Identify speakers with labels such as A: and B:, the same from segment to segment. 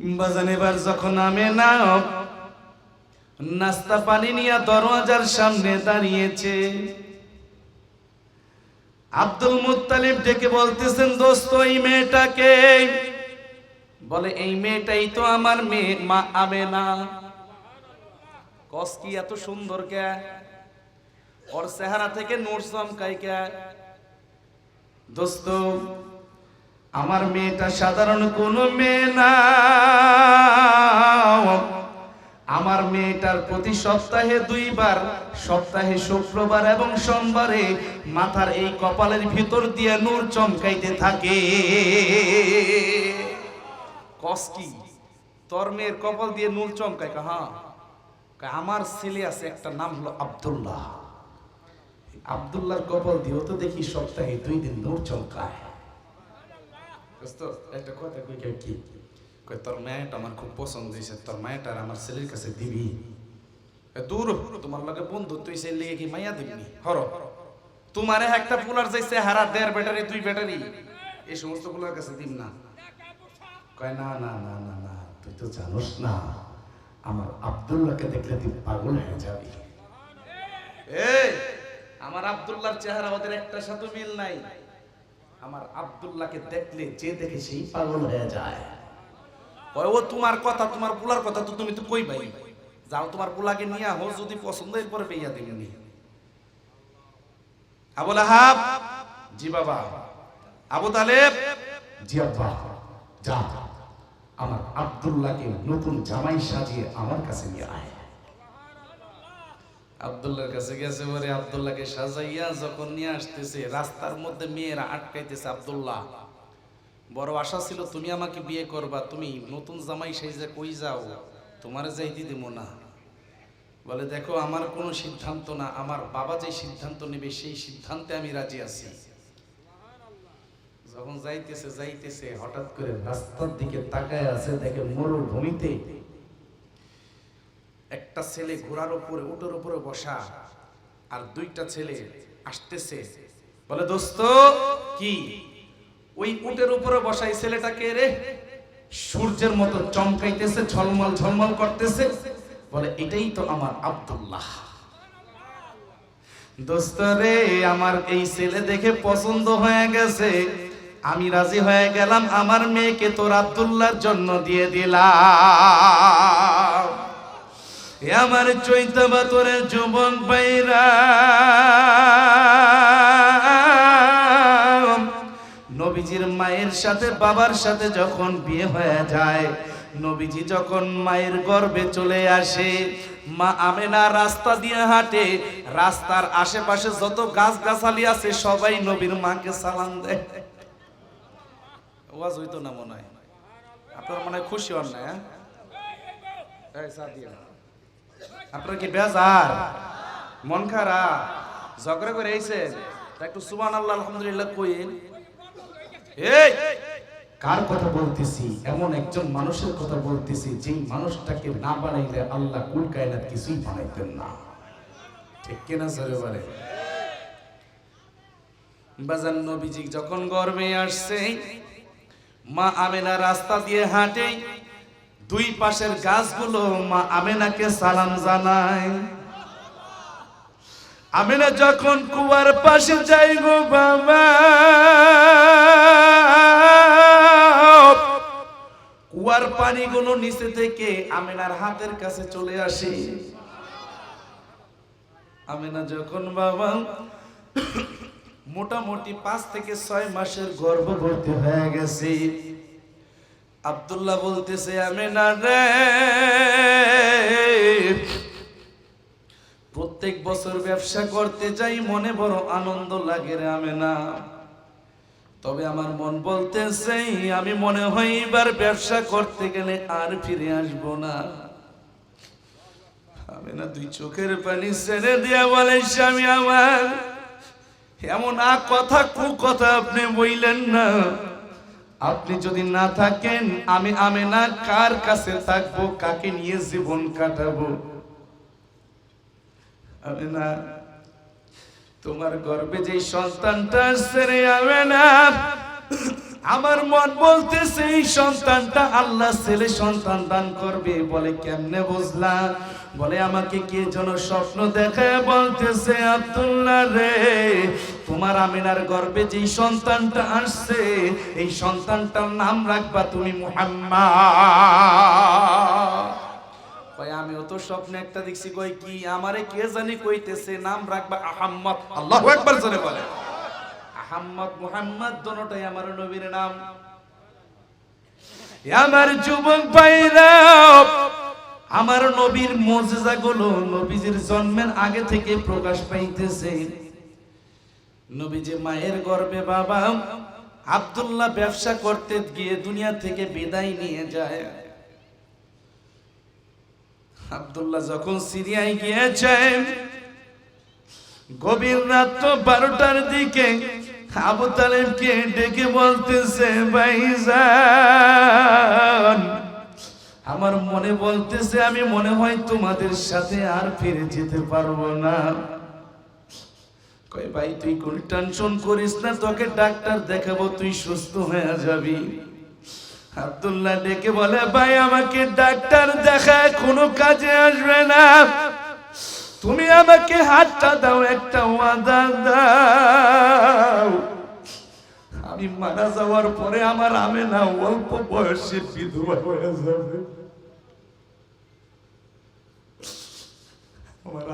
A: বাজান এবার যখন আমি না, নাস্তা পানি নিয়ে দরওয়াজার সামনে দাঁড়িয়েছে। আব্দুল মুত্তালিব ডেকে বলতেছেন, দোস্ত, এই মেয়েটাকে বলে, এই মেয়েটাই তো আমার মেয়ে, মা আবে না কস কি এত সুন্দর কে? ওর চেহারা থেকে নূর চমকাই কে? দোস্ত আমার মেয়েটা সাধারণ কোনো মেয়ে না। আমার মেয়েটার প্রতি সপ্তাহে দুইবার, সপ্তাহে শুক্রবার এবং সোমবারে মাথার এই কপালের ভিতর দিয়ে নূর চমকাইতে থাকে। কস কি? তোর মেয়ের কপাল দিয়ে নূর চমকায় কা হ্যাঁ। আমার ছেলে আছে, একটা নাম হলো আব্দুল্লাহ। আব্দুল্লাহর কপাল দিয়েও তো দেখি সপ্তাহে দুই দিন নূর চমকায়। আমার খুব পছন্দ তোর মায়াটা আমার ছেলের কাছে দিবি দূর তোমার লগে বন্ধু তুই সেই লেগে কি মাইয়া দিবি হর তোমারে একটা যাইছে হারা দেড় ব্যাটারি দুই ব্যাটারি এই সমস্ত কাছে দিম না না না না না না তুই তো জানোস না আমার আব্দুল্লাহকে দেখলে তুই পাগল হয়ে যাবি আমার আব্দুল্লাহর চেহারা ওদের একটা সাথে মিল নাই আমার আব্দুল্লাহকে দেখলে যে দেখে সেই পাগল হয়ে যায়। ও, তোমার কথা, তোমার বুলার কথা তো তুমি তো কই ভাই? যাও তোমার বুলাকে নিয়ে আহো, যদি পছন্দ এরপরে পেইয়া দিবেনি আবুল আহাব জি বাবা। আবু তালেব, জি আব্বা, যা। আমার আব্দুল্লাহকে নতুন জামাই সাজিয়ে আমার কাছে নিয়ে আয়। আব্দুল্লাহর কাছে গেছে পরে আব্দুল্লাহকে সাজাইয়া যখন নিয়ে আসতেছে, রাস্তার মধ্যে মেয়েরা আটকাইতেছে আব্দুল্লাহ। বড় আশা ছিল তুমি আমাকে বিয়ে করবা, তুমি নতুন জামাই সাইজে কই যাও? তোমারে যাইতে দিব না। বলে, দেখো, আমার কোনো সিদ্ধান্ত না, আমার বাবা যে সিদ্ধান্ত নেবে, সেই সিদ্ধান্তে আমি রাজি আছি। যখন যাইতেছে যাইতেছে, হঠাৎ করে রাস্তার দিকে তাকায় আছে, দেখে মরুভূমিতে একটা ছেলে ঘোড়ার উপরে উটোর উপরে বসা, আর দুইটা ছেলে আসতেছে। বলে, দোস্ত, কি? ওই উটের উপরে বসা এই ছেলেটাকে রে? সূর্যের মতো চমকাইতেছে, ঝলমল ঝলমল করতেছে। বলে, এটাই তো আমার আব্দুল্লাহ। দোস্ত রে, আমার এই ছেলে দেখে পছন্দ হয়ে গেছে। আমি রাজি হয়ে গেলাম, আমার মেয়েকে তোর আব্দুল্লাহর জন্য দিয়ে দিলাম। এ আমার চৈতা বাতরের যুবক বাইরা নবীজির মায়ের সাথে, বাবার সাথে যখন বিয়ে হয়ে যায়, নবীজি যখন মায়ের গর্ভে চলে আসে, মা আমেনা রাস্তা দিয়ে হাঁটে, রাস্তার আশেপাশে যত গাছ গাছালি আছে, সবাই নবীর মাকে সালাম দেয়। ওয়াজ হইতো না মনে হয়? আপনার মনে হয় খুশি হন না হ্যাঁ? আপনার কি বেজার? মন খারাপ? ঝগড়া করে আইছেন? একটু সুবান আল্লাহ আলহামদুলিল্লাহ কইন এই! কার কথা বলতেছি? এমন একজন মানুষের কথা বলতেছি যেই মানুষটাকে না বানাইলে আল্লাহ কুল কায়নাত কিছুই বানাইতেন না। ঠিক কিনা সরে বলে? বাজান নবীজি যখন গর্বে আসছে মা আমেনা রাস্তা দিয়ে হাঁটে দুই পাশের গাছগুলো মা আমেনাকে সালাম জানায়। আমেনা যখন কুয়ার পাশে যাই গো বাবা, কুয়ার পানিগুলো নিচে থেকে আমেনার হাতের কাছে চলে আসে। আমেনা যখন বাবা, মোটামুটি পাঁচ থেকে ছয় মাসের গর্ভবতী হয়ে গেছে আব্দুল্লাহ বলতেছে, আমি না রে। প্রত্যেক বছর ব্যবসা করতে যাই, মনে বড় আনন্দ লাগে রে, আমি না। তবে আমার মন বলতেছে, আমি মনে হয় এবার ব্যবসা করতে গেলে আর ফিরে আসব না। আমি না দুই চোখের পানি ছেড়ে দিয়া বলে, স্বামী আমার, এমন আ কথা, কু কথা আপনি বইলেন না। আপনি যদি না থাকেন, আমি আমি না কার কাছে থাকব, কাকে নিয়ে জীবন কাটাবো? আমি না তোমার গর্বে যে সন্তানটা আসছে রে আমি না আমার মন বলতেছে এই সন্তানটা আল্লাহ ছেলে সন্তান দান করবে বলে কেমনে বুঝলাম? বলে, আমাকে কে যেন স্বপ্ন দেখে? বলতেছে, আব্দুল্লাহ রে, তোমার আমিনার গর্বে যে সন্তানটা আসছে, এই সন্তানটার নাম রাখবা তুমি মুহাম্মদ। কয়, আমিও তো স্বপ্নে একটা দেখছি। কই কি আমারে কে জানি কইতেছে? নাম রাখবা আহাম্মদ। আল্লাহু আকবার জোরে বলে। আহাম্মদ, মুহাম্মদ দোনোটাই আমার নবীর নাম। আমার যুবক ভাইরা আমার নবীর মজেজা গুলো নবীজির জন্মের আগে থেকে প্রকাশ পাইতেছে। নবীজি মায়ের গর্ভে বাবা আব্দুল্লাহ ব্যবসা করতে গিয়ে দুনিয়া থেকে বিদায় নিয়ে যায়। আব্দুল্লাহ যখন সিরিয়ায় গিয়েছেন গভীর রাত্র বারোটার দিকে আবু তালেবকে ডেকে বলতেছে ভাই ভাইজান আমার মনে বলতেছে, আমি মনে হয় তোমাদের সাথে আর ফিরে যেতে পারব না। কয়, ভাই, তুই কোন টেনশন করিস না, তোকে ডাক্তার দেখাবো, তুই সুস্থ হয়ে যাবি। আব্দুল্লাহ ডেকে বলে, ভাই, আমাকে ডাক্তার দেখায়, কোনো কাজে আসবে না। তুমি আমাকে হাতটা দাও, একটা ওয়াদা দাও। আমি মারা যাওয়ার পরে আমার আমে না অল্প বয়সে বিধবা হয়ে যাবে।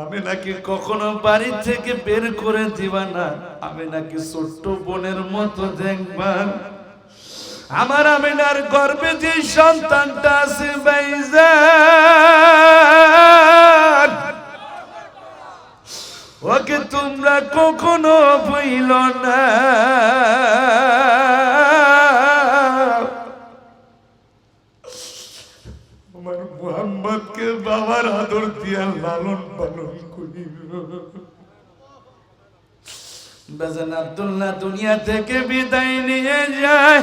A: আমি নাকি কখনো বাড়ি থেকে বের করে দিবা না। আমি নাকি ছোট্ট বোনের মতো দেখবান আমার আমিনার গর্বে যে সন্তানটা আছে বাইজান ওকে তোমরা কখনো বইল না। আমার মোহাম্মদকে বাবার আদর দিয়া লালন পালন করি। বেজান আব্দুল্লাহ দুনিয়া থেকে বিদায় নিয়ে যায়।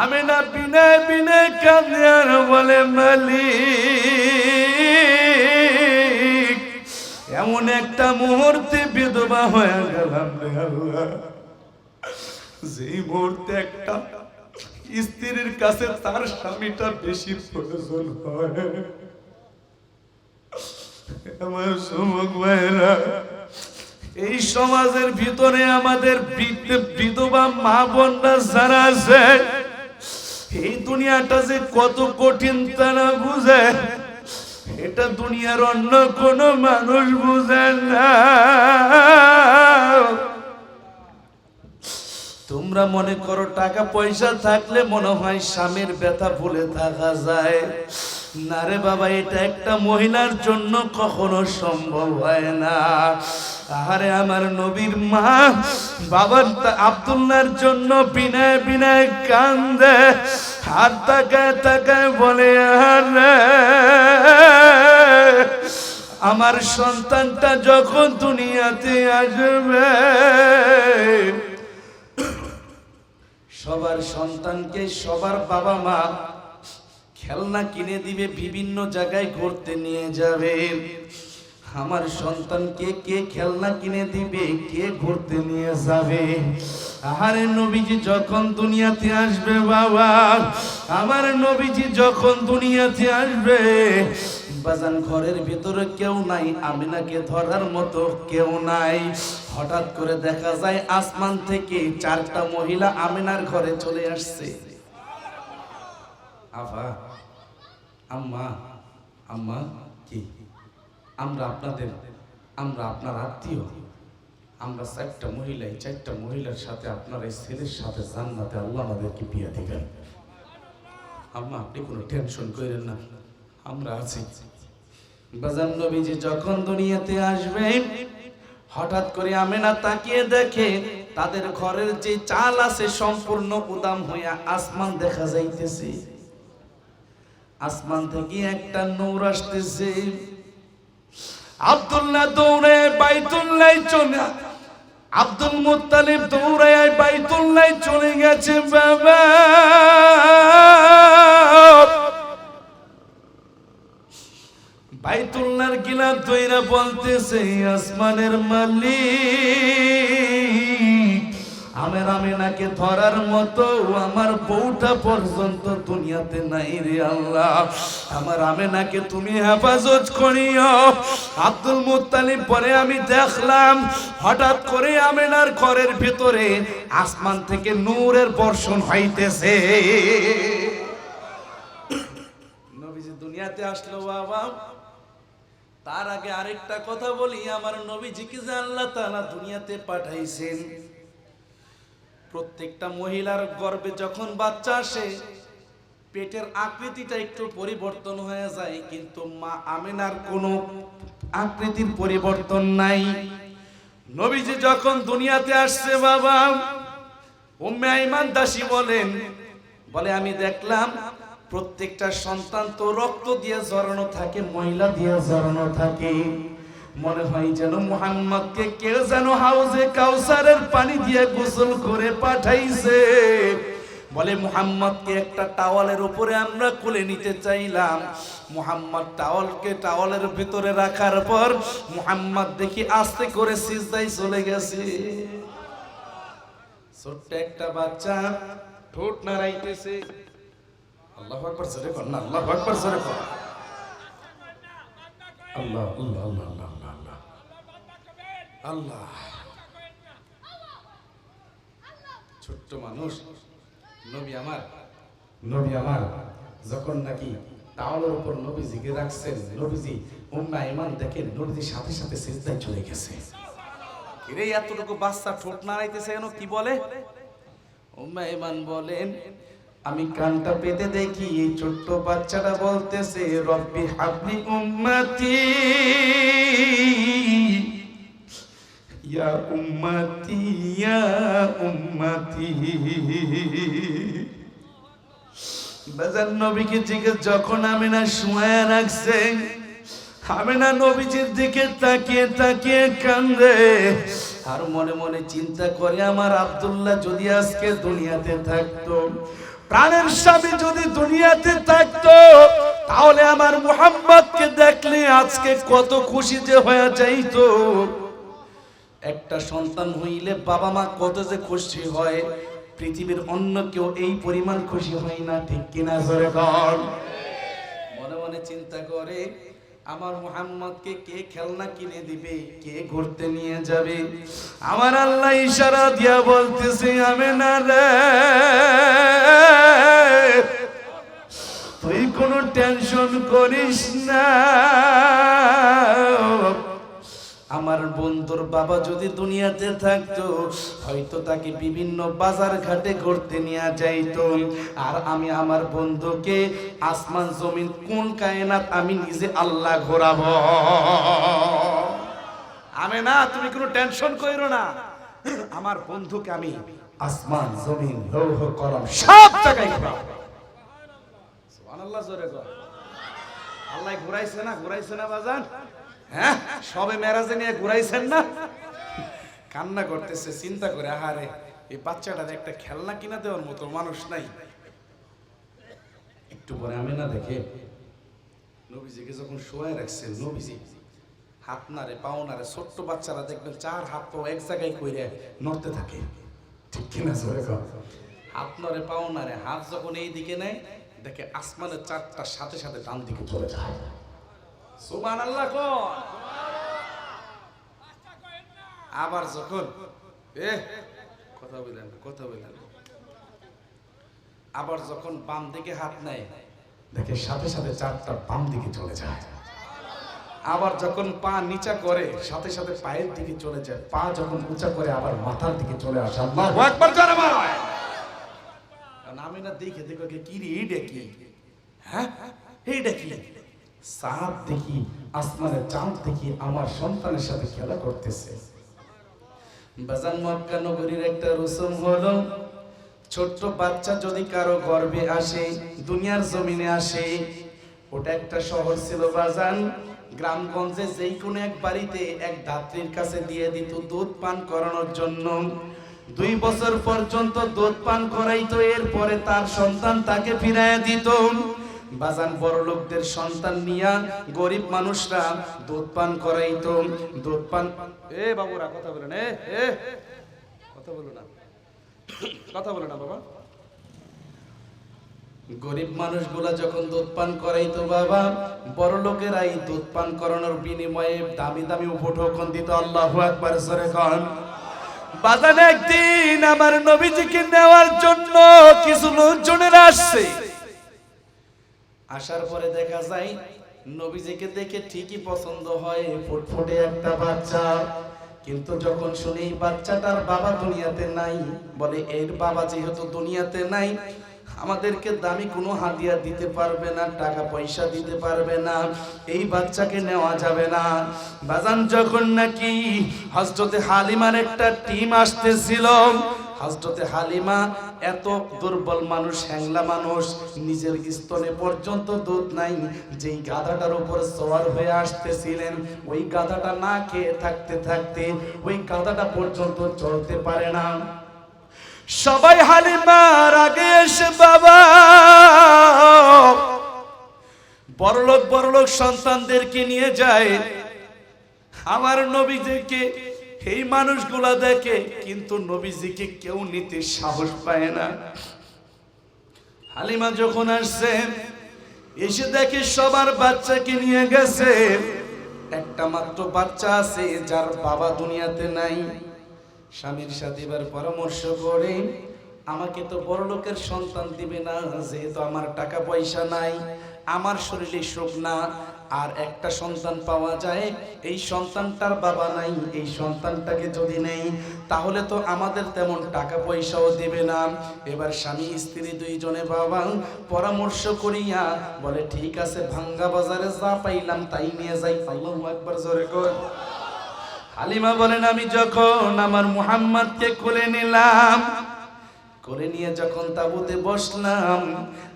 A: আমি না বিনয় বিনয় কাঁদে আর বলে মালিক এমন একটা মুহূর্তে বিধবা হয়ে গেলাম রে আল্লাহ। মুহূর্তে একটা স্ত্রীর কাছে তার স্বামীটা বেশি প্রয়োজন হয়। আমার এই সমাজের ভিতরে আমাদের বিধবা মা বোনরা যারা আছে, এই দুনিয়াটা যে কত কঠিন তারা বুঝে। এটা দুনিয়ার অন্য কোনো মানুষ বুঝেন না। তোমরা মনে করো টাকা পয়সা থাকলে মনে হয় স্বামীর ব্যথা ভুলে থাকা যায়। না রে বাবা, এটা একটা মহিলার জন্য কখনো সম্ভব হয় না। আরে আমার নবীর মা, বাবার আব্দুল্লার জন্য বিনায় বিনায় কান্দে, হাত তাকায় তাকায় বলে আরে আমার সন্তানটা যখন দুনিয়াতে আসবে, সবার সন্তানকে সবার বাবা মা খেলনা কিনে দিবে, বিভিন্ন জায়গায় ঘুরতে নিয়ে যাবে। আমার সন্তানকে কে খেলনা কিনে দিবে, কে ঘুরতে নিয়ে যাবে? আহারে নবীজি, যখন দুনিয়াতে আসবে বাবা, আমার নবীজি যখন দুনিয়াতে আসবে, বাজান ঘরের ভিতরে কেউ নাই, আমিনাকে ধরার মতো কেউ নাই। হঠাৎ করে দেখা যায়, আসমান থেকে চারটা মহিলা আমিনার ঘরে চলে আসছে। আভা আম্মা আম্মা, কি? আমরা আপনাদের, আমরা আপনার আত্মীয়। আমরা চারটা মহিলা, এই চারটা মহিলার সাথে আপনার এই ছেলের সাথে জান্নাতে আল্লাহ আমাদেরকে বিয়ে দিবেন। আম্মা, আপনি কোনো টেনশন করেন না। আমরা আছি। বাজান নবীজি যখন দুনিয়াতে আসবেন, হঠাৎ করে আমেনা তাকিয়ে দেখে তাদের ঘরের যে চাল আছে সম্পূর্ণ উদাম হইয়া আসমান দেখা যাইতেছে। আসমান থেকে একটা নৌর আসতেছে। আব্দুল্লাহ দৌড়ে বাইতুল্লাহ চলে আব্দুল মুতালিব দৌড়ে বাইতুল্লাহ চলে গেছে, বাবা। বাইতুল্লার গিলাপ তৈরা বলতেছে আসমানের মালিক। আমার আমেনাকে ধরার মতো আমার বউটা পর্যন্ত দুনিয়াতে নাই রে আল্লাহ। আমার আমেনাকে তুমি হেফাজত করিও। আব্দুল মুত্তালিব পরে আমি দেখলাম, হঠাৎ করে আমেনার ঘরের ভিতরে আসমান থেকে নূরের বর্ষণ হইতেছে। নবীজি দুনিয়াতে আসলো, বাবা। তার আগে আরেকটা কথা বলি, আমার নবীজিকে যে আল্লাহ তাআলা দুনিয়াতে পাঠাইছেন প্রত্যেকটা মহিলার গর্ভে যখন বাচ্চা আসে, পেটের আকৃতিটা একটু পরিবর্তন হয়ে যায়, কিন্তু মা আমেনার কোনো আকৃতির পরিবর্তন নাই। নবীজি যখন দুনিয়াতে আসছে, বাবা, উম্মে আইমান দাসী বলেন, বলে, আমি দেখলাম প্রত্যেকটা সন্তান তো রক্ত দিয়ে জড়ানো থাকে মহিলা দিয়ে জড়ানো থাকে। মনে হয় যেন মুহাম্মদকে কেউ যেন হাউজে কাউসারের পানি দিয়ে গোসল করে পাঠাইছে। বলে, মুহাম্মদকে একটা টাওয়ালের উপরে আমরা কোলে নিতে চাইলাম। মুহাম্মদ টাওয়ালকে টাওয়ালের ভিতরে রাখার পর মুহাম্মদ দেখি আস্তে করে সিজদাই চলে গেছে। ছোট্ট একটা বাচ্চা ঠোঁট নাড়াইতেছে। আল্লাহু আকবার, জোরে কর না, আল্লাহু আকবার, জোরে কর। আল্লাহ আল্লাহ আল্লাহ আল্লাহ। আল্লাহ। ছোট্ট মানুষ নবী আমার। নবী আমার যখন নাকি টাওয়ালের উপর নবীজিকে রাখছেন নবীজি উম্মা ইমান দেখেন নবীজির সাথে সাথে সিজদায় চলে গেছে। রে এতটুকু বাচ্চা ঠোঁট নাড়াইতেছে কেন? কি বলে? উম্মা ইমান বলেন আমি কানটা পেতে দেখি এই ছোট্ট বাচ্চাটা বলতেছে রব্বি হাবলি উম্মতি। ইয়া উম্মতি ইয়া উম্মতি। বাজার নবীকে জিজ্ঞেস, যখন আমি না শুয়ে রাখছে আমি না নবীজির দিকে তাকিয়ে তাকিয়ে কান্দে। আর মনে মনে চিন্তা করে, আমার আব্দুল্লাহ যদি আজকে দুনিয়াতে থাকতো, প্রাণের স্বামী যদি দুনিয়াতে থাকতো, তাহলে আমার মুহাম্মদকে দেখলে আজকে কত খুশি যে হয়ে যাইতো। একটা সন্তান হইলে বাবা মা কত যে খুশি হয়, পৃথিবীর অন্য কেউ এই পরিমাণ খুশি হয় না, ঠিক কিনা জোরে মনে মনে চিন্তা করে, আমার মুহাম্মদকে কে খেলনা কিনে দিবে, কে ঘুরতে নিয়ে যাবে? আমার আল্লাহ ইশারা দিয়া বলতেছে, আমি না রে। তুই কোনো টেনশন করিস না। আমার বন্ধুর বাবা যদি দুনিয়াতে থাকতো, হয়তো তাকে বিভিন্ন বাজার ঘাটে ঘুরতে নিয়ে যাইত। আর আমি আমার বন্ধুকে আসমান, জমিন, কোন কায়নাত আমি নিজে আল্লাহ ঘোরাবো? আমি না, তুমি কোনো টেনশন কইরো না। আমার বন্ধুকে আমি আসমান, জমিন, লৌহ, কলম সব জায়গায় সুবহানাল্লাহ, জোরে কর। আল্লাহ ঘুরাইছে না ঘুরাইছে না, বাজান? হ্যাঁ সবে মেরাজে নিয়ে ঘুরাইছেন না? কান্না করতেছে, চিন্তা করে, আহারে, এই বাচ্চাটার একটা খেলনা কিনা দেওয়ার মতো মানুষ নাই। একটু পরে আমি না দেখে নবীজিকে যখন নবীজি হাত নারে নারে ছোট্ট বাচ্চারা দেখবেন চার হাত পাও এক জায়গায় কইরে নড়তে থাকে। ঠিক কিনা হাত নড়ে, পাও নারে হাত যখন এই দিকে নেয়, দেখে আসমানের চারটার সাথে সাথে ডান দিকে চলে যায়। আবার যখন কথা বললেন কথা বললেন আবার যখন বাম দিকে হাত নেয় দেখে সাথে সাথে চারটা বাম দিকে চলে যায়। আবার যখন পা নিচা করে, সাথে সাথে পায়ের দিকে চলে যায়, পা যখন উঁচা করে, আবার মাথার দিকে চলে আসে। আমি না দেখে, দেখো কি রে এইটা কি? হ্যাঁ? এইটা কি? সাপ দেখি আসমানের চাঁদ দেখি, আমার সন্তানের সাথে খেলা করতেছে। বাজান মক্কা নগরীর একটা রসম হলো, ছোট্ট বাচ্চা যদি কারও গর্বে আসে, দুনিয়ার জমিনে আসে, ওটা একটা শহর ছিল বাজান, গ্রামগঞ্জে যেই কোনো এক বাড়িতে এক দাত্রীর কাছে দিয়ে দিত দুধ পান করানোর জন্য। দুই বছর পর্যন্ত দুধ পান করাইতো, এরপরে তার সন্তান তাকে ফিরাইয়া দিত। বাজান বড় লোকদের সন্তান নিয়া গরিব মানুষরা দুধ পান করাইতো। দুধ পান এ বাবুরা, কথা বলেন এ কথা বলো না। কথা বলে না বাবা। গরিব মানুষগুলা যখন দুধ পান করাইতো বাবা, বড় লোকেরাই দুধ পান করানোর বিনিময়ে দামি দামি উপঢৌকন দিত। আল্লাহু আকবার সরে কন। বাজান একদিন আমার নবীজিকে নেওয়ার জন্য কিছু লোকজনেরা আসছে। আসার পরে দেখা যায়, নবীজিকে দেখে ঠিকই পছন্দ হয়, ফুটফুটে একটা বাচ্চা। কিন্তু যখন শুনি বাচ্চাটার বাবা দুনিয়াতে নাই, বলে, এর বাবা যেহেতু দুনিয়াতে নাই, আমাদেরকে দামি কোনো হাদিয়া দিতে পারবে না, টাকা পয়সা দিতে পারবে না, এই বাচ্চাকে নেওয়া যাবে না। বাজান যখন নাকি হজরতে হালিমার একটা টিম আসতেছিল হজরতে হালিমা এত দুর্বল মানুষ, হ্যাংলা মানুষ, নিজের স্তনে পর্যন্ত দুধ নাই। যেই গাধাটার উপর সওয়ার হয়ে আসতেছিলেন, ওই গাধাটা না খেয়ে থাকতে থাকতে, ওই গাধাটা পর্যন্ত চলতে পারে না। সবাই হালিমার আগে এসে, বাবা! বড়লোক বড়লোক সন্তানদেরকে নিয়ে যায়। আমার নবীজিকে এই মানুষগুলা দেখে কিন্তু নবীজিকে কেউ নিতে সাহস পায় না। হালিমা যখন আসছে, এসে দেখে সবার বাচ্চাকে নিয়ে গেছে। একটা মাত্র বাচ্চা আছে, যার বাবা দুনিয়াতে নাই। স্বামীর সাথে এবার পরামর্শ করে, আমাকে তো বড় লোকের সন্তান দিবে না, যেহেতু আমার টাকা পয়সা নাই, আমার শরীরে সুখ না আর একটা সন্তান পাওয়া যায়, এই সন্তানটার বাবা নাই, এই সন্তানটাকে যদি নেই, তাহলে তো আমাদের তেমন টাকা পয়সাও দেবে না। এবার স্বামী, স্ত্রী দুইজনে বাবা পরামর্শ করিয়া বলে, ঠিক আছে, ভাঙ্গা বাজারে যা পাইলাম তাই নিয়ে যাই। আল্লাহু একবার জোরে কর। হালিমা বলেন, আমি যখন আমার মুহাম্মদকে কোলে নিলাম কোলে নিয়ে যখন তাবুতে বসলাম,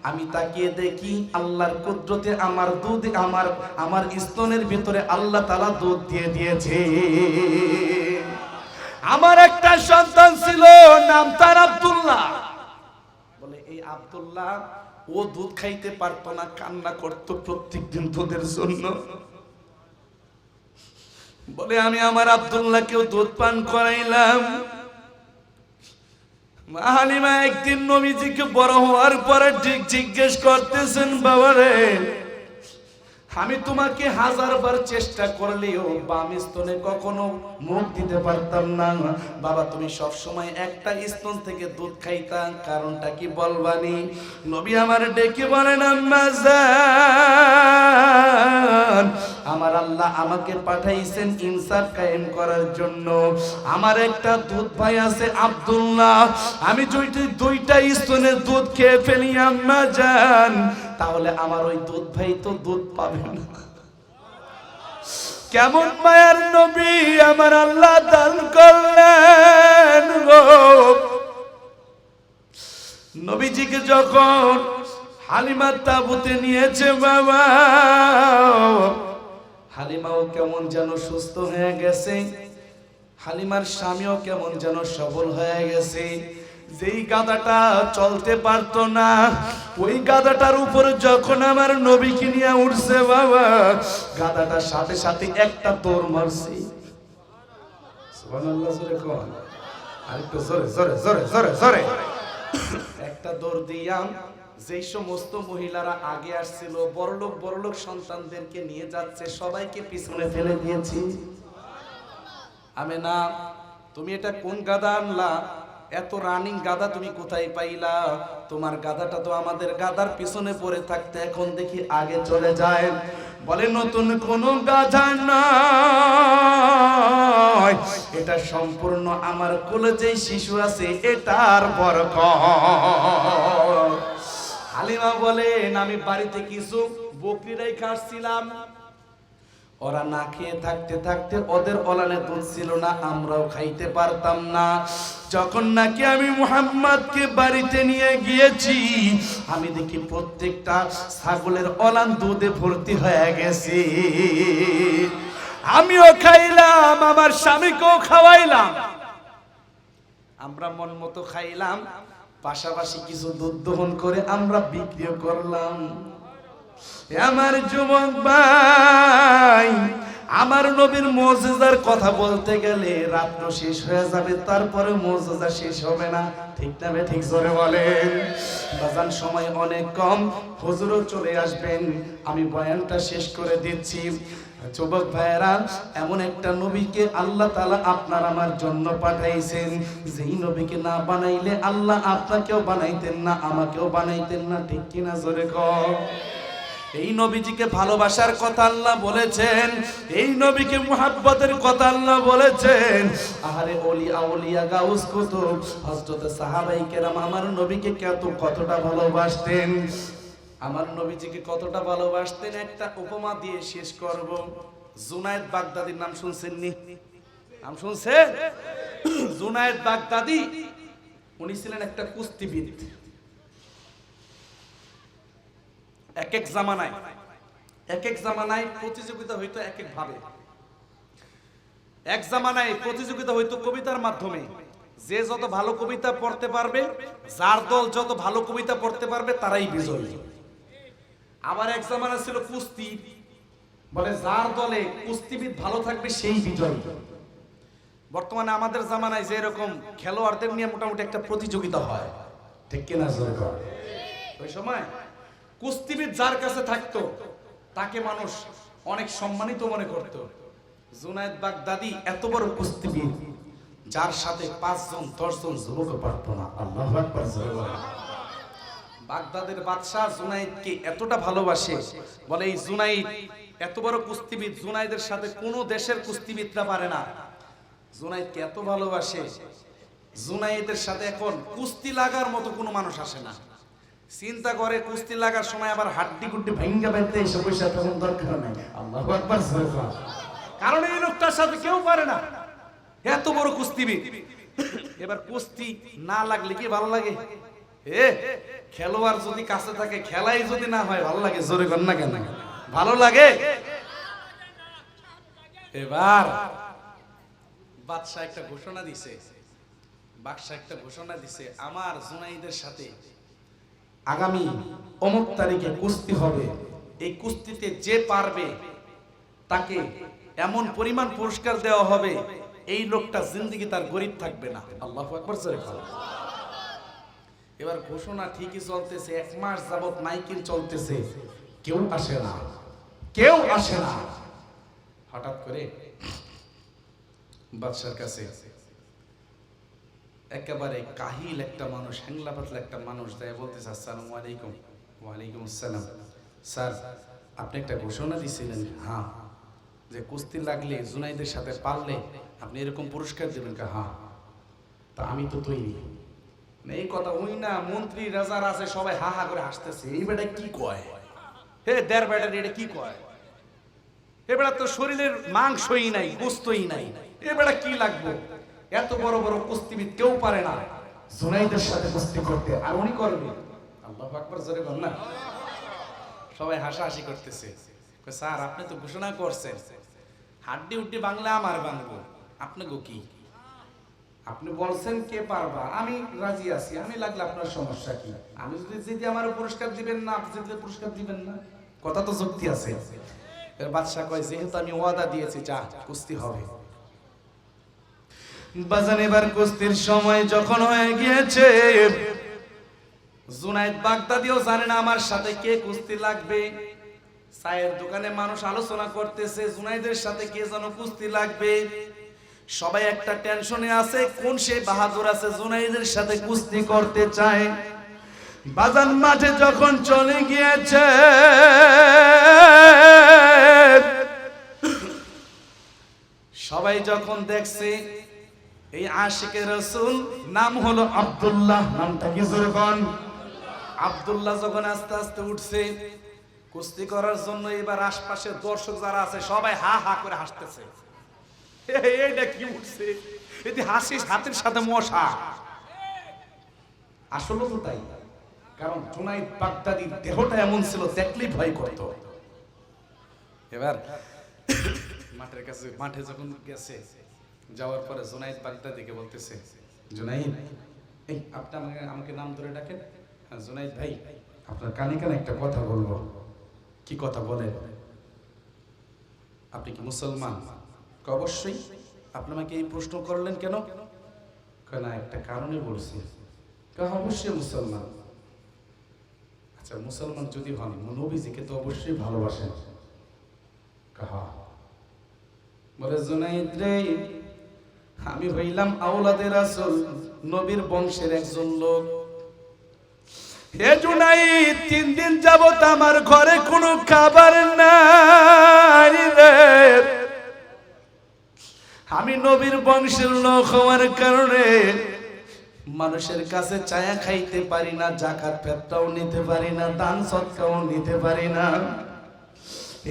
A: আমি তাকিয়ে দেখি আল্লাহর কুদরতে আমার দুধ, আমার আমার স্তনের ভিতরে আল্লাহ তালা দুধ দিয়ে দিয়েছে। আমার একটা সন্তান ছিল, নাম তার আব্দুল্লাহ। বলে, এই আব্দুল্লাহ, ও দুধ খাইতে পারতো না, কান্না করতো প্রত্যেকদিন দুধের জন্য। বলে, আমি আমার আব্দুল্লাহকেও দুধ পান করাইলাম। মা হালিমা একদিন নবীজিকে বড় হওয়ার পরে ঠিক জিজ্ঞেস করতেছেন বাবারে আমি তোমাকে হাজার বার চেষ্টা করলেও বাম স্তনে কখনো মুখ দিতে পারতাম না। বাবা, তুমি সব সময় একটা স্তন থেকে দুধ খাইতা, কারণটা কি বলবানি নবী আমার ডেকে বলেন, আম্মা জান, আমার আল্লাহ আমাকে পাঠাইছেন ইনসাফ কায়েম করার জন্য। আমার একটা দুধ ভাই আছে আব্দুল্লাহ। আমি দুইটা স্তনের দুধ খেয়ে ফেলি, আম্মা জান। তাহলে আমার ওই দুধ ভাই তো দুধ পাবে না। কেমন মায়ার নবী আমার আল্লাহ দান করলেন গো। নবীজিকে যখন হালিমার তাবুতে নিয়েছে বাবা, হালিমাও কেমন যেন সুস্থ হয়ে গেছে, হালিমার স্বামীও কেমন যেন সবল হয়ে গেছে। যেই গাদাটা চলতে পারতো না, ওই গাদাটার উপর যখন আমার নবীকে নিয়ে উঠছে, বাবা গাদাটার সাথে সাথে একটা দৌড় মারছে। আরেকটু জোরে। একটা দৌড় দিয়াম, যেই সমস্ত মহিলারা আগে আসছিল, বড়লোক বড়লোক সন্তানদেরকে নিয়ে যাচ্ছে, সবাইকে পিছনে ফেলে দিয়েছি। আমি না, তুমি এটা কোন গাদা আনলা? এত রানিং গাদা তুমি কোথায় পাইলা? তোমার গাদাটা তো আমাদের গাদার পিছনে পড়ে থাকতে এখন দেখি আগে চলে যায়। বলে, নতুন কোন গাধা নয়। এটা সম্পূর্ণ আমার কোলে যে শিশু আছে, এটার বরকত। হালিমা বলেন, আমি বাড়িতে কিছু বকরিরাই খাচ্ছিলাম ওরা না খেয়ে থাকতে থাকতে ওদের অলানে দুধ ছিল না, আমরাও খাইতে পারতাম না। যখন নাকি আমি মুহাম্মদকে বাড়িতে নিয়ে গিয়েছি, আমি দেখি প্রত্যেকটা ছাগলের অলান দুধে ভর্তি হয়ে গেছে। আমিও খাইলাম, আমার স্বামীকেও খাওয়াইলাম। আমরা মন মতো খাইলাম, পাশাপাশি কিছু দুধ দহন করে আমরা বিক্রিও করলাম। আমার যুবক ভাই, আমার নবীর মজেজার কথা বলতে গেলে রাত্র শেষ হয়ে যাবে, তারপরে মজেজা শেষ হবে না। ঠিক ঠিক জোরে বলেন। বাজান সময় অনেক কম চলে আসবেন। আমি বয়ানটা শেষ করে দিচ্ছি। যুবক ভাইয়েরা, এমন একটা নবীকে আল্লাহ তাআলা আপনার আমার জন্য পাঠাইছেন। যেই নবীকে না বানাইলে আল্লাহ আপনাকেও বানাইতেন না, আমাকেও বানাইতেন না, ঠিক কিনা জোরে কর এই নবীজিকে ভালোবাসার কথা আল্লাহ বলেছেন, এই নবীকে মুহাব্বতের কথা আল্লাহ বলেছেন। আহারে ওলি আউলিয়া গাউস কুতুব, হযরত সাহাবাই কেরাম আমার নবীকে কত কতটা ভালোবাসতেন? আমার নবীজিকে কতটা ভালোবাসতেন? একটা উপমা দিয়ে শেষ করব। জুনায়েদ বাগদাদির নাম শুনছেন নি? নাম শুনছেন? জুনায়েদ বাগদাদি, উনি ছিলেন একটা কুস্তিবিদ এক এক জামানায়। এক এক জামানায় প্রতিযোগিতা হইতো এক এক ভাবে এক জামানায় প্রতিযোগিতা হইতো কবিতার মাধ্যমে। যে যত ভালো কবিতা পড়তে পারবে, যার দল যত ভালো কবিতা পড়তে পারবে, তারাই বিজয়ী। আবার এক জামানা ছিল কুস্তি। বলে যার দলে কুস্তিবিদ ভালো থাকবে, সেই বিজয়ী। বর্তমানে আমাদের জামানায় যে এরকম খেলোয়াড়দের নিয়ে মোটামুটি একটা প্রতিযোগিতা হয়। ঠিক কিনা? ওই সময় কুস্তিবিদ যার কাছে থাকতো, তাকে মানুষ অনেক সম্মানিত মনে করত। জুনায়েদ বাগদাদি এত বড় কুস্তিবিদ যার সাথে পাঁচজন, দশজন যুবক পারতো না। আল্লাহ বাগদাদের বাদশাহ জুনাইদকে এতটা ভালোবাসে, বলে, এই জুনাইদ এত বড় কুস্তিবিদ জুনাইদের সাথে কোনো দেশের কুস্তিবিদরা পারে না। জুনাইদকে এত ভালোবাসে জুনাইদের সাথে এখন কুস্তি লাগার মতো কোনো মানুষ আসে না। চিন্তা করে কুস্তি লাগার সময় আবার হাড্ডি গুড্ডি ভাঙ্গা বেঁধে এসব পয়সা তখন দরকার নাই। আল্লাহ আকবার জোরে কারণ এই লোকটার সাথে কেউ পারে না। এত বড় কুস্তিবিদ এবার কুস্তি না লাগলে কি ভালো লাগে? এ খেলোয়াড় যদি কাছে থাকে খেলাই যদি না হয় ভালো লাগে জোরে কর না কেন? ভালো লাগে? এবার বাদশাহ একটা ঘোষণা দিছে। বাদশাহ একটা ঘোষণা দিছে আমার জুনাইদের সাথে আগামী অমুক তারিখে কুস্তি হবে। এই কুস্তিতে যে পারবে, তাকে এমন পরিমাণ পুরস্কার দেওয়া হবে, এই লোকটা জিন্দিগি তার গরিব থাকবে না। আল্লাহ এবার ঘোষণা ঠিকই চলতেছে, এক মাস যাবত মাইকিং চলতেছে। কেউ আসে না, কেউ আসে না। হঠাৎ করে বাদশার কাছে একেবারে কাহিল একটা মানুষ হ্যাংলা পাতলা একটা মানুষ দেয় বলতেছে আসসালামু আলাইকুম। ওয়ালাইকুম আসসালাম। স্যার আপনি একটা ঘোষণা দিয়েছিলেন হ্যাঁ। যে কুস্তি লাগলে জুনাইদের সাথে পারলে আপনি এরকম পুরস্কার দেবেন? কা হ্যাঁ। তা আমি তো তৈরি না, এই কথা ওই না মন্ত্রী রাজার আছে সবাই হা হা করে হাসতেছে। এই বেটা কি কয়? হে দেড় বেটার এটা কি কয়? এবেলা তো শরীরের মাংসই নাই গোস্তই নাই। এবেলা কি লাগবে? এত বড় বড় কুস্তিবিদ কেউ পারে না। জুনাইদের সাথে কুস্তি করতে। আর উনি করবে। আল্লাহ আকবার, জোরে বল না। সবাই হাসাহাসি করতেছে। স্যার, আপনি তো ঘোষণা করছেন। হাড্ডি উড্ডি বাংলা আমার বাংলা আপনাকে কি? আপনি বলছেন, কে পারবা? আমি রাজি আছি। আমি লাগলে আপনার সমস্যা কি? আমি যদি যদি আমার পুরস্কার দিবেন না, আপনি যদি পুরস্কার দিবেন না। কথা তো যুক্তি আছে। বাদশাহ কয়, যেহেতু আমি ওয়াদা দিয়েছি, যা, কুস্তি হবে। বাজান এবার কুস্তির সময় যখন হয়ে গিয়েছে, জুনাইদ বাগদাদিও জানে না আমার সাথে কে কুস্তি লাগবে। চায়ের দোকানে মানুষ আলোচনা করতেছে, জুনাইদের সাথে কে যেন কুস্তি লাগবে। সবাই একটা টেনশনে আছে, কোন সে বাহাদুর আছে জুনাইদের সাথে কুস্তি করতে চায়। বাজান মাঠে যখন চলে গিয়েছে, সবাই যখন দেখছে এই আশিকে রসুল নাম হলো আব্দুল্লাহ, নামটা কি জোরে কোন? আব্দুল্লাহ যখন আস্তে আস্তে উঠছে, কুস্তি করার জন্য এবার আশপাশে দর্শক যারা আছে, সবাই হা হা করে হাসতেছে। কি উঠছে? হাসিস হাতের সাথে মশা। আসলে তো তাই। কারণ জুনাইদ বাগদাদির দেহটা এমন ছিল, দেখলেই ভয় করত। এবার মাঠের কাছে, মাঠে যখন গেছে যাওয়ার পরে জুনাইদ বাগদাদিকে বলতেছে, জুনাইদ, এই আপনি আমাকে আমাকে নাম ধরে ডাকেন। হ্যাঁ জুনাইদ ভাই, আপনার কানে কানে একটা কথা বলব। কি কথা বলেন? আপনি কি মুসলমান? অবশ্যই। আপনি আমাকে এই প্রশ্ন করলেন কেন? না, একটা কারণে বলছি। অবশ্যই মুসলমান। আচ্ছা মুসলমান যদি হন নবীজিকে তো অবশ্যই ভালোবাসেন। কাহা বলে, জুনাইদ রে আমি হইলাম আওলাদের আসল নবীর বংশের একজন লোক। হে জুনাইদ, তিন দিন যাবত আমার ঘরে কোনো খাবার নাই আমি নবীর বংশের লোক হওয়ার কারণে মানুষের কাছে চায়া খাইতে পারি না, জাকাত পেটটাও নিতে পারি না, দান সৎকাও নিতে পারি না।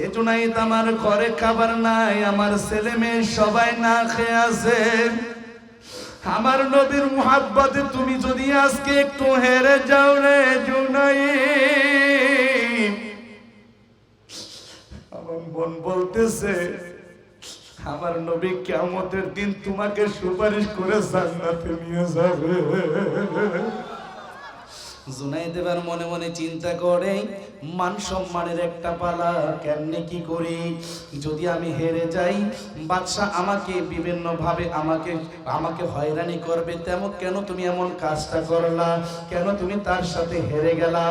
A: এজন্যই আমার ঘরে খাবার নাই, আমার ছেলে মেয়ে সবাই না খেয়ে আছে। আমার নবীর মুহাব্বতে, তুমি যদি আজকে একটু হেরে যাও রে জুনাই আমার মন বলতেছে, আমার নবী কিয়ামতের দিন তোমাকে সুপারিশ করে জান্নাতে নিয়ে যাবে। জুনাইদ এবার মনে মনে চিন্তা করে, মান সম্মানের একটা পালা কেমনে কি করি? যদি আমি হেরে যাই, বাদশাহ আমাকে বিভিন্ন ভাবে আমাকে আমাকে হয়রানি করবে। তেমন কেন তুমি এমন কাজটা করলা? কেন তুমি তার সাথে হেরে গেলা?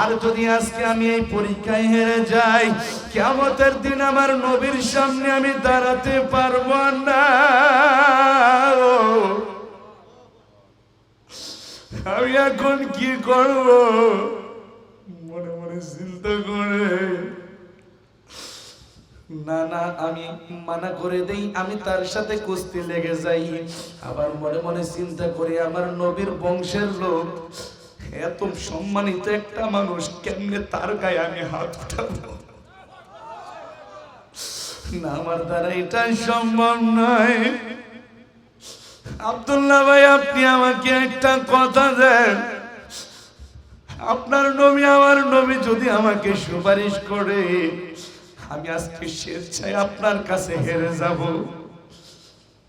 A: আর যদি আজকে আমি এই পরীক্ষায় হেরে যাই কেমতের দিন আমার নবীর সামনে আমি দাঁড়াতে পারব না। আমি এখন কি করব? মনে মনে চিন্তা করে। না না, আমি মানা করে দেই, আমি তার সাথে কুস্তি লেগে যাই। আবার মনে মনে চিন্তা করি আমার নবীর বংশের লোক এত সম্মানিত একটা মানুষ কেমনে তার গায়ে আমি হাত উঠাবো না, আমার দ্বারা এটা সম্ভব নয়। আব্দুল্লাহ ভাই, আপনি আমাকে একটা কথা দেন। আপনার নবী, আমার নবী যদি আমাকে সুপারিশ করে, আমি আজকে স্বেচ্ছায় আপনার কাছে হেরে যাব।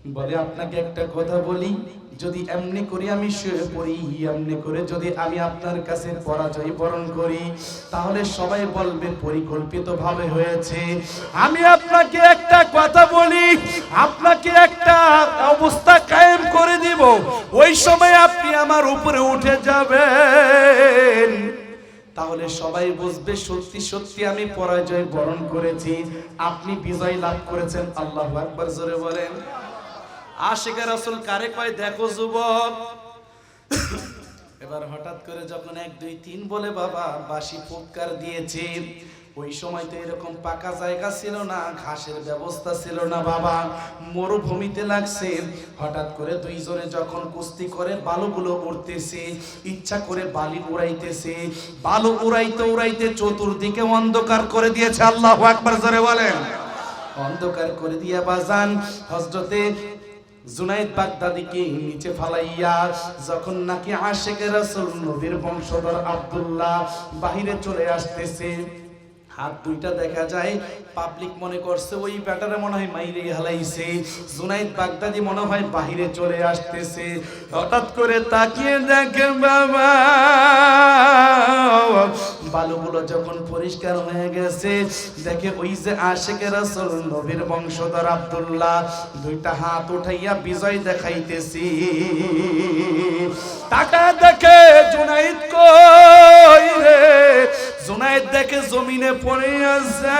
A: বলে আপনাকে একটা কথা বলি, যদি এমনি করি আমি শুয়ে পড়ি, এমনি করে যদি আমি আপনার কাছে পরাজয় বরণ করি, তাহলে সবাই বলবে পরিকল্পিত ভাবে হয়েছে। আমি আপনাকে একটা কথা বলি, আপনাকে একটা অবস্থা কায়েম করে দিব। ওই সময় আপনি আমার উপরে উঠে যাবেন। তাহলে সবাই বুঝবে সত্যি সত্যি আমি পরাজয় বরণ করেছি। আপনি বিজয় লাভ করেছেন, আল্লাহ আকবার, জোরে বলেন। আশিকের রাসূল কারে কয়, দেখো যুবক। এবার হঠাৎ করে যখন এক, দুই, তিন বলে, বাবা বাসি ফুৎকার দিয়েছে। ওই সময় তো এরকম পাকা জায়গা ছিল না, ঘাসের ব্যবস্থা ছিল না, বাবা, মরুভূমিতে লাগছে। হঠাৎ করে দুইজনে যখন কুস্তি করে বালুগুলো উড়তেছে, ইচ্ছা করে বালি উড়াইতেছে, বালু উড়াইতে উড়াইতে চতুর্দিকে অন্ধকার করে দিয়েছে, আল্লাহ একবার জোরে বলেন। অন্ধকার করে দিয়া বাজান হজরতে জুনাইদ বাগদাদিকে নিচে ফালাইয়া যখন নাকি আশেকের রাসূল নবীর বংশধর আব্দুল্লাহ বাহিরে চলে আসতেছে হাত দুইটা দেখা যায় পাবলিক মনে করছে, ওই ব্যাটারে মনে হয় মাইরে হালাইছে, জুনাইদ বাগদাদি মনে হয় বাহিরে চলে আসতেছে। হঠাৎ করে তাকিয়ে দেখে বাবা, বালুগুলো যখন পরিষ্কার হয়ে গেছে, দেখে ওই যে আশেকের রাসূল, নবীর বংশধর আব্দুল্লাহ, দুইটা হাত উঠাইয়া বিজয় দেখাইতেছি। টাকা দেখে জুনাইদ কই রে? জুনাইদ দেখে জমিনে পড়ে আছে।